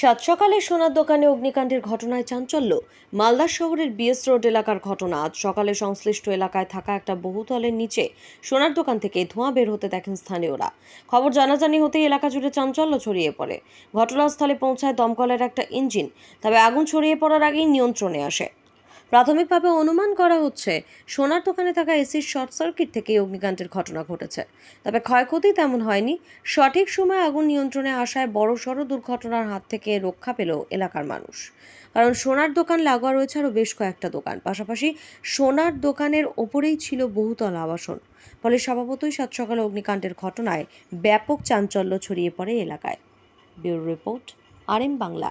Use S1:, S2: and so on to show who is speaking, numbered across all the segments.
S1: সাত সকালে সোনার দোকানে অগ্নিকাণ্ডের ঘটনায় চাঞ্চল্য। মালদা শহরের বিএস রোড এলাকার ঘটনা। আজ সকালে সংশ্লিষ্ট এলাকায় থাকা একটা বহুতলের নিচে সোনার দোকান থেকে ধোঁয়া বের হতে দেখেন স্থানীয়রা। খবর জানাজানি হতেই এলাকা জুড়ে চাঞ্চল্য ছড়িয়ে পড়ে। ঘটনাস্থলে পৌঁছায় দমকলের একটা ইঞ্জিন। তবে আগুন ছড়িয়ে পড়ার আগেই নিয়ন্ত্রণে আসে। প্রাথমিকভাবে অনুমান করা হচ্ছে, সোনার দোকানে থাকা এসির শর্ট সার্কিট থেকেই অগ্নিকাণ্ডের ঘটনা ঘটেছে। তবে ক্ষয়ক্ষতি তেমন হয়নি। সঠিক সময়ে আগুন নিয়ন্ত্রণে আসায় বড়সড় দুর্ঘটনার হাত থেকে রক্ষা পেল এলাকার মানুষ। কারণ সোনার দোকান লাগোয়া রয়েছে আরও বেশ কয়েকটা দোকান। পাশাপাশি সোনার দোকানের ওপরেই ছিল বহুতল আবাসন। ফলে স্বভাবতই সাত সকালে অগ্নিকাণ্ডের ঘটনায় ব্যাপক চাঞ্চল্য ছড়িয়ে পড়ে এলাকায়। Bureau report R M Bangla.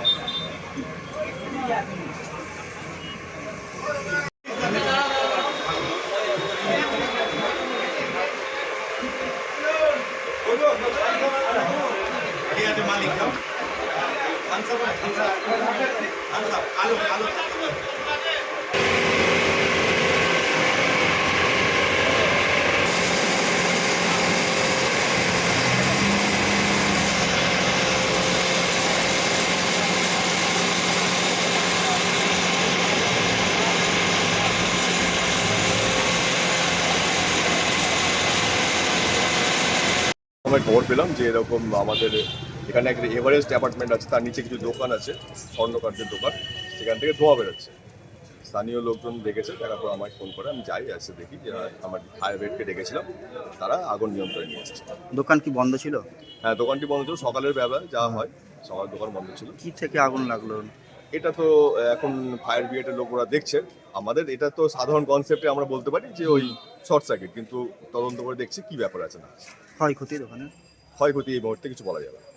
S2: ঠিক আছে মালিক দাও Thums Up Thums Up Thums
S3: আমরা খবর পেলাম যে এরকম আমাদের এখানে একটা এভারেস্ট অ্যাপার্টমেন্ট আছে তার নিচে কিছু দোকান আছে স্বর্ণকার্যের দোকান সেখান থেকে ধোঁয়া বেরোচ্ছে। স্থানীয় লোকজন দেখেছে দেখার পর আমায় ফোন করে আমি যাই এসে দেখি যে আমার ফায়ার ব্রিগেডকে ডেকেছিলাম তারা আগুন নিয়ন্ত্রণে নিয়ে এসেছে।
S4: দোকান কি বন্ধ ছিল?
S3: হ্যাঁ দোকানটি বন্ধ ছিল সকালের বেলা যা হয় সকাল দোকান বন্ধ ছিল।
S4: কি থেকে আগুন লাগল?
S3: এটা তো এখন ফায়ার ব্রিগেডের লোকরা দেখছে। আমাদের এটা তো সাধারণ কনসেপ্টে আমরা বলতে পারি যে ওই শর্ট সার্কিট কিন্তু তদন্ত করে দেখছি কি ব্যাপার আছে না।
S4: ক্ষয়ক্ষতির ওখানে?
S3: ক্ষয়ক্ষতি এই মুহূর্তে কিছু বলা যাবে না।